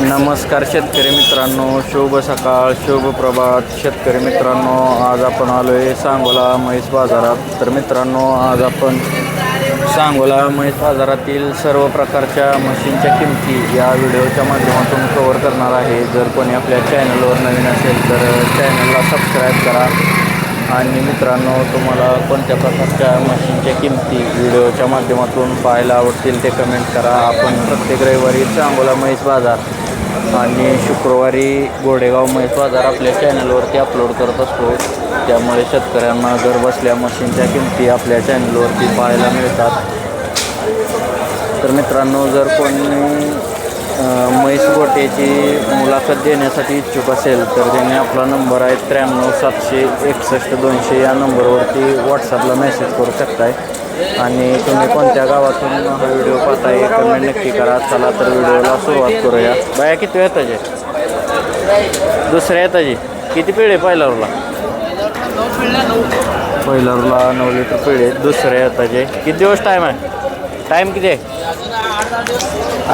नमस्कार शेतकरी मित्रांनो शुभ सकाळ शुभ प्रभात. शेतकरी मित्रांनो आज आपण आलो आहे सांगोला म्हैस बाजारात. तर मित्रांनो आज आपण सांगोला म्हैस बाजारातील सर्व प्रकारच्या मशीनच्या किमती या व्हिडिओच्या माध्यमातून कव्हर करणार आहे. जर कोणी आपल्या चॅनलवर नवीन असेल तर चॅनलला सबस्क्राईब करा. आणि मित्रांनो तुम्हाला कोणत्या प्रकारच्या मशीनच्या किमती व्हिडिओच्या माध्यमातून पाहायला आवडतील ते कमेंट करा. आपण प्रत्येक रविवारी सांगोला म्हैस बाजार आणि शुक्रवारी गोडेगाव म्हैस बाजार आपल्या चॅनलवरती अपलोड करत असतो. त्यामुळे शेतकऱ्यांना घर बसल्या मशीनच्या किमती आपल्या चॅनलवरती पाहायला मिळतात. तर मित्रांनो जर कोणी म्हैस गोट्याची मुलाखत देण्यासाठी इच्छुक असेल तर त्यांनी आपला नंबर आहे त्र्याण्णव सातशे एकसष्ट दोनशे या नंबरवरती व्हॉट्सअपला मेसेज करू शकताय. आणि तुम्ही कोणत्या गावातून हा व्हिडिओ पाहताय कमेंट नक्की करा. चला तर व्हिडिओला सुरुवात करूया. बाया किती येताचे दुसऱ्या येताची किती पिळे पहिल्यावरला? पहिल्यावरला नऊ लिटर पिळे दुसऱ्या येताचे किती दिवस टाईम आहे? टाईम किती आहे?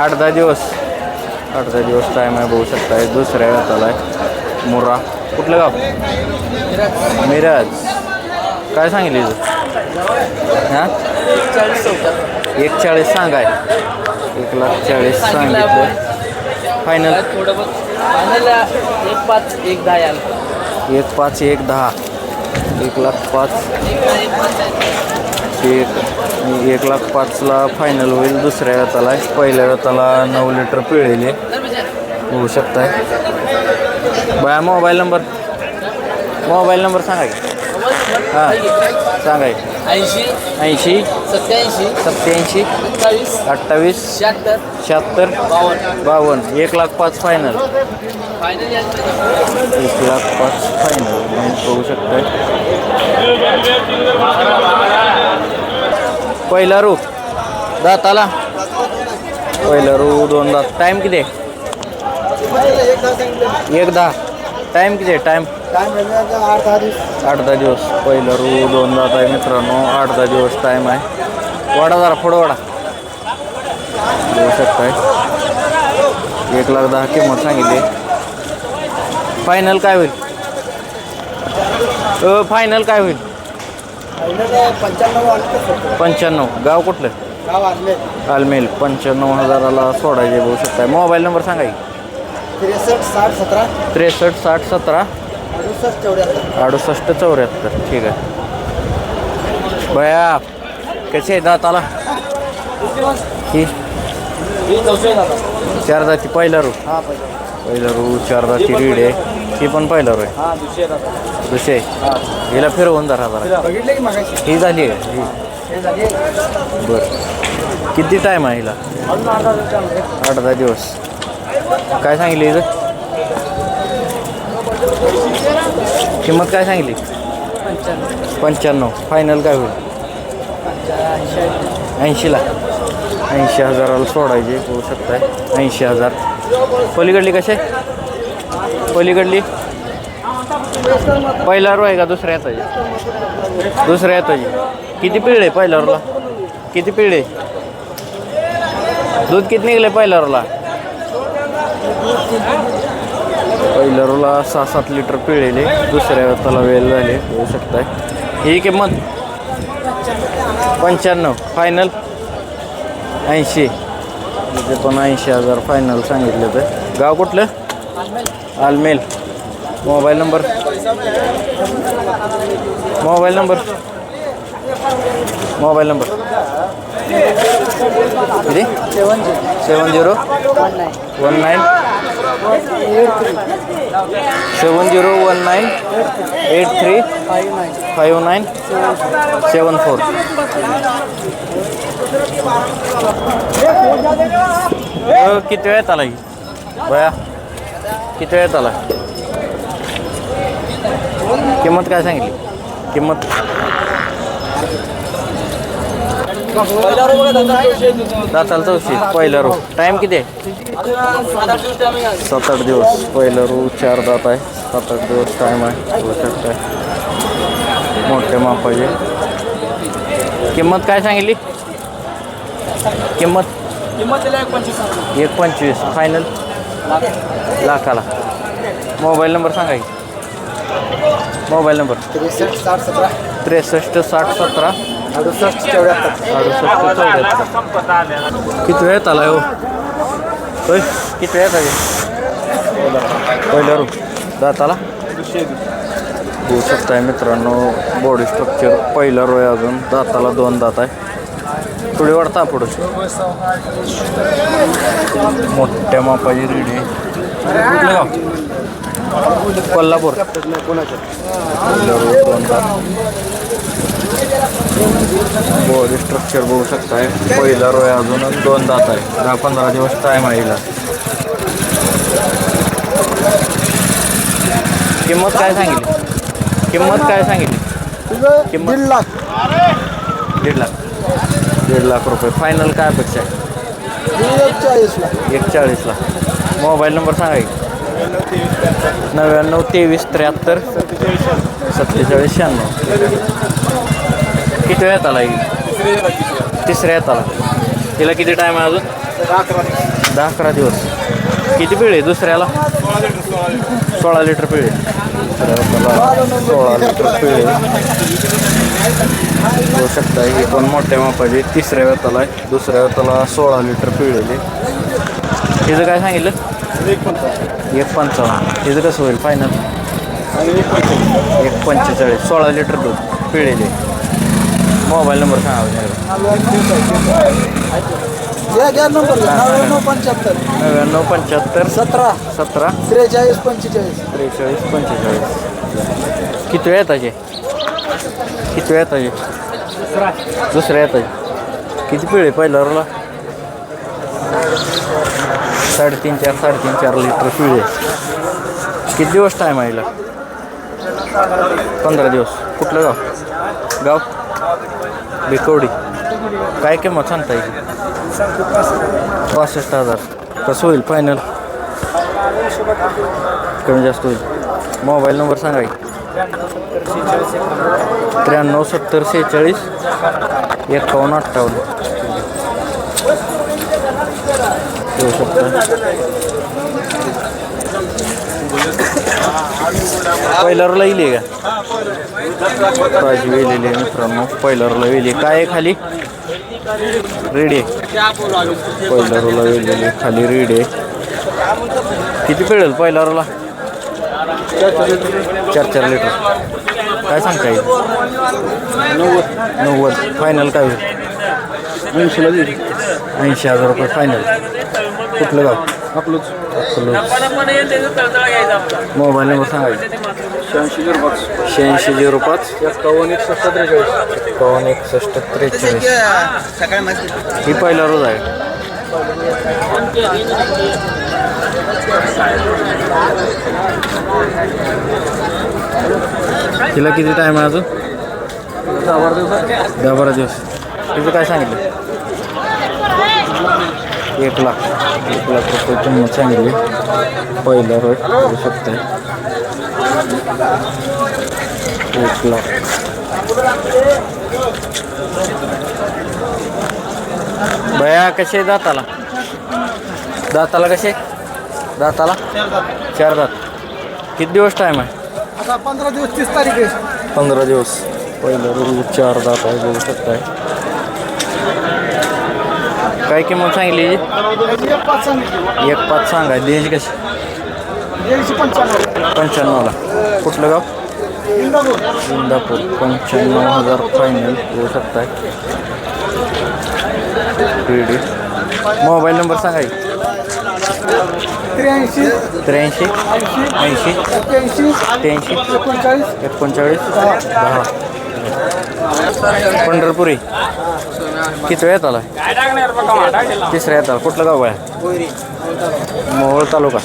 आठ दहा दिवस. आठ दहा दिवस टाईम आहे बघू शकता दुसऱ्या गटाला आहे. मुर्रा कुठलं गाव? मिराज. काय सांगितली तू हां? एक चाळीस सांगाय. एक लाख चाळीस सांगितलं. फायनल थोडं बघ. फायनल एक पाच एक दहा याल एक पाच एक दहा. एक लाख पाच. एक एक लाख पाचला फायनल होईल दुसऱ्या आहे पहिल्या गटाला नऊ लिटर पिळेले होऊ शकताय. बाया मोबाईल नंबर मोबाईल नंबर सांगा की. हां सांगा की ऐंशी ऐंशी सत्याऐंशी सत्याऐंशी अठ्ठावीस अठ्ठावीस शहात्तर शहात्तर बावन्न. बावन्न. एक लाख पाच फायनल फायनल एक लाख पाच फायनल बघू शकताय. पहिला रू दाताला. पहिला रू दोन दात. टाईम किती आहे? एक दहा. टाईम किती आहे? टाईम आठ दहा दिवस? पहिला रू दोन दात आहे मित्रांनो. आठ दहा दिवस टाईम आहे. वाडा जरा पुढं वाडा. बघू शकताय. एक लाख दहा किंमत सांगितली. फायनल काय होईल? फायनल काय होईल? पंच्याण्णव गाव कुठलं? आलमेल पंच्याण्णव हजाराला सोडायचे बघू शकताय. मोबाईल नंबर सांगा त्रेसष्ट साठ सतरा. त्रेसष्ट साठ सतरा. अडुसष्ट चौऱ्याहत्तर. अडुसष्ट चौऱ्याहत्तर ठीक आहे. बया कसे आहे दाताला? ही? चार जाती पहिला रू. हा पहिला रू. चार जाती रीड आहे. ही पण पहिला रू आहे. दुसरे हिला फिरवून धरा जरा. बघितले की मागाशी? ही झाली आहे. ही. बरं. किती टाईम आहे हिला? आठ दहा दिवस काय सांगितली इथं किंमत काय सांगितली? पंच्याण्णव. फायनल काय होईल? ऐंशीला. ऐंशी हजाराला सोडायचे होऊ शकताय. ऐंशी हजार. पलीकडली कसे पलीकडली? पहिला रो आहे का दुसऱ्या येताची दुसऱ्या येताची किती पिळे पहिल्या रोला किती पिळे दूध किती निघले पहिल्या रोला पहिल्या रोला सहा सात लिटर पिळेले दुसऱ्या त्याला वेळ झाले होऊ शकताय. ही किंमत पंच्याण्णव फायनल ऐंशी. इथे पण ऐंशी हजार फायनल सांगितलं तर गाव कुठलं? Almel. Mobile number? Mobile number? Mobile number? किती? Seven zero? Seven zero one nine one nine eight three seven zero one nine eight three five nine seven four. किती वेळात आला ही? बया किती वेळात आला? किंमत काय सांगितली? किंमत? दाताला चौशी पहिला रो टाईम किती आहे? सात आठ दिवस. पहिला रो चार दात आहे. सात आठ दिवस टाईम आहे. होऊ शकताय. मोठ्या मापाचे. किंमत काय सांगितली? किंमत? एक पंचवीस. फायनल लाखाला. मोबाईल नंबर सांगा की. मोबाईल नंबर त्रेसष्ट साठ सतरा. त्रेसष्ट साठ सतरा. अडुसष्ट चौऱ्याहत्तर. अडुसष्ट चौऱ्याहत्तर किती वेळ आला हो? होय? किती वेळ आले पहिल्या रू दाताला होऊ शकताय मित्रांनो. बॉडी स्ट्रक्चर पहिला रोय अजून. दाताला दोन दात आहे. थोडी वाढता पुढे. मोठ्या मापाची रेडी. कुठलं गाव? कोल्हापूर. कोल्हापूर दोन दात. बॉडी स्ट्रक्चर बघू शकताय. पहिला रोय अजून दोन दात आहे दहा पंधरा दिवस टाईम आहे हिला. किंमत काय सांगितली? किंमत काय सांगितली? किंमत? दीड लाख. दीड लाख. दीड लाख रुपये. फायनल काय अपेक्षा आहे? दीड चाळीसला एक चाळीसला मोबाईल नंबर सांगा की. नव्याण्णव तेवीस त्र्याहत्तर सत्तेचाळीस शहाण्णव. किती वेळात आला ही? तिसऱ्या येत आला. तिला किती टाईम आहे अजून? दहा अकरा दिवस. किती पिळे? दुसऱ्याला? सोळा लिटर पिळे. दुसऱ्याला सोळा लिटर पिळे. होऊ शकता ही पण मोठ्या मापाची. तिसऱ्या वेताला आहे दुसऱ्या वेताला सोळा लिटर पिळेली. तिचं काय सांगितलं? एक पंचावन्न तिचं कसं होईल? फायनल एक पंचेचाळीस सोळा लिटर दूध पिळेले. मोबाईल नंबर सांगा या घ्या नंबर घ्या. नव्याण्णव पंच्याहत्तर. नव्याण्णव पंच्याहत्तर. सतरा. सतरा. त्रेचाळीस पंचेचाळीस. त्रेचाळीस पंचेचाळीस. किती वेळ येताचे किती वेळ येताचे दुसऱ्या येताचे किती पिळे पहिल्या रोला? साडेतीन चार साडेतीन चार लिटर पिळे. किती दिवस टाईम आहे हिला? पंधरा दिवस. कुठलं गाव? गाव? बिकोडी काय किंमत सांगता येईल पासष्ट हजार. कसं होईल फायनल कमी जास्त होईल. मोबाईल नंबर सांगा त्र्याण्णव सत्तर सेहेचाळीस एकावन्न अठ्ठावन्न. येऊ शकता. पहिला येईल का? ताजी वेलेली आहे मित्रांनो पहिला रोला वेली काय आहे खाली? रेडी आहे. पहिला वेलेली आहे, खाली रेडी आहे. किती पिळेल पहिला चार चार लिटर. काय सांगता येईल? नव्वद. नव्वद. फायनल काय होईल? ऐंशीला ऐंशी हजार रुपये फायनल कुठलं गाव? अकलूज मोबाईल नंबर सांगायचं शहाऐंशी झिरो पाच. शहाऐंशी झिरो पाच एकावन्न एकसष्ट त्रेचाळीस. एकावन्न एकसष्ट त्रेचाळीस ही पहिला रोज आहे. तिला किती टाईम आहे अजून? दहा बारा दिवस. तिचं काय सांगितलं? एक लाख एक लाख रुपये किंमत सांगितली पहिला रोज करू शकते. एक लाख. बया कसे दाताला? दाताला कसे? दाताला? चार दात. किती दिवस टाईम आहे? पंधरा दिवस तीस तारीख आहे. पंधरा दिवस. पहिलं रोज चार दात आहे बघू शकताय. काय किंमत सांगितली? एक पाच सांगितले एक पाच सांगा. द्यायची कशी? एकशे पंच्याण्णव पंच्याण्णवला. कुठलं गाव? इंदापूर. पंच्याण्णव हज़ार फायनल येऊ शकताय. रेडी मोबाईल नंबर सांगा की. त्र्याऐंशी. त्र्याऐंशी. ऐंशी. एक्क्याऐंशी. त्र्याऐंशी. एकोणचाळीस. एकोणचाळीस. दहा. पंढरपुरी. किती वेळात आला तिसऱ्या येतात कुठलं गाव आहे? मोहोळ तालुका.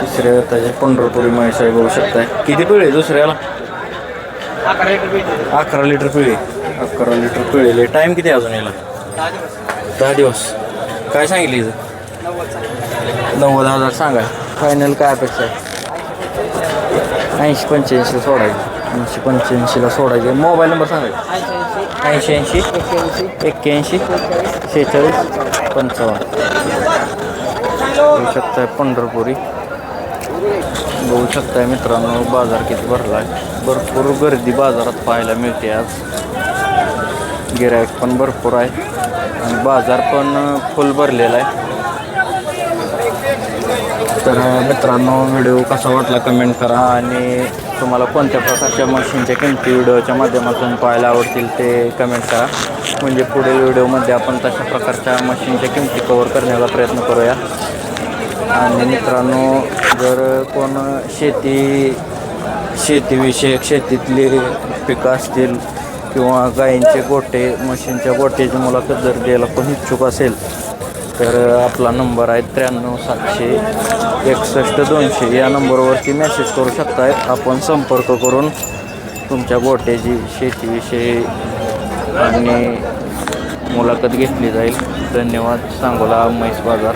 तिसऱ्या येताचे पंढरपुरी म्हैस आहे बघू शकताय. किती पिळे दुसऱ्याला? अकरा लिटर पिळे. अकरा लिटर पिळेले टाईम किती अजून याला? दहा दिवस. काय सांगितली इथं? नव्वद हजार सांगा. फायनल काय अपेक्षा आहे? ऐंशी पंच्याऐंशीला सोडायचं. ऐंशी पंच्याऐंशीला सोडायचे. मोबाईल नंबर सांगायचा ऐंशी ऐंशी एक्क्याऐंशी शेहेचाळीस पंचावन्न. बघू शकताय पंढरपुरी. बघू शकताय मित्रांनो बाजार किती भरला आहे भरपूर गर्दी बाजारात पाहायला मिळते आज. गिरायक पण भरपूर आहे. आणि बाजार पण फुल भरलेला आहे. तर मित्रांनो व्हिडिओ कसा वाटला कमेंट करा आणि तुम्हाला कोणत्या प्रकारच्या मशीनच्या किमती व्हिडिओच्या माध्यमातून पाहायला आवडतील ते कमेंट करा. म्हणजे पुढील व्हिडिओमध्ये आपण तशा प्रकारच्या मशीनच्या किमती कवर करण्याचा प्रयत्न करूया. आणि मित्रांनो जर कोण शेती शेतीविषयक शेतीतली पिकं असतील किंवा गायींचे गोटे म्हशींच्या गोट्याची मुलाखत जर द्यायला कोण इच्छुक असेल तर आपला नंबर आहे त्र्याण्णव सातशे एकसष्ट दोनशे. या नंबरवरती मेसेज करू शकताय आपण संपर्क करून तुमच्या गोट्याची शेतीविषयी आणि मुलाखत घेतली जाईल. धन्यवाद. सांगोला म्हैस बाजार.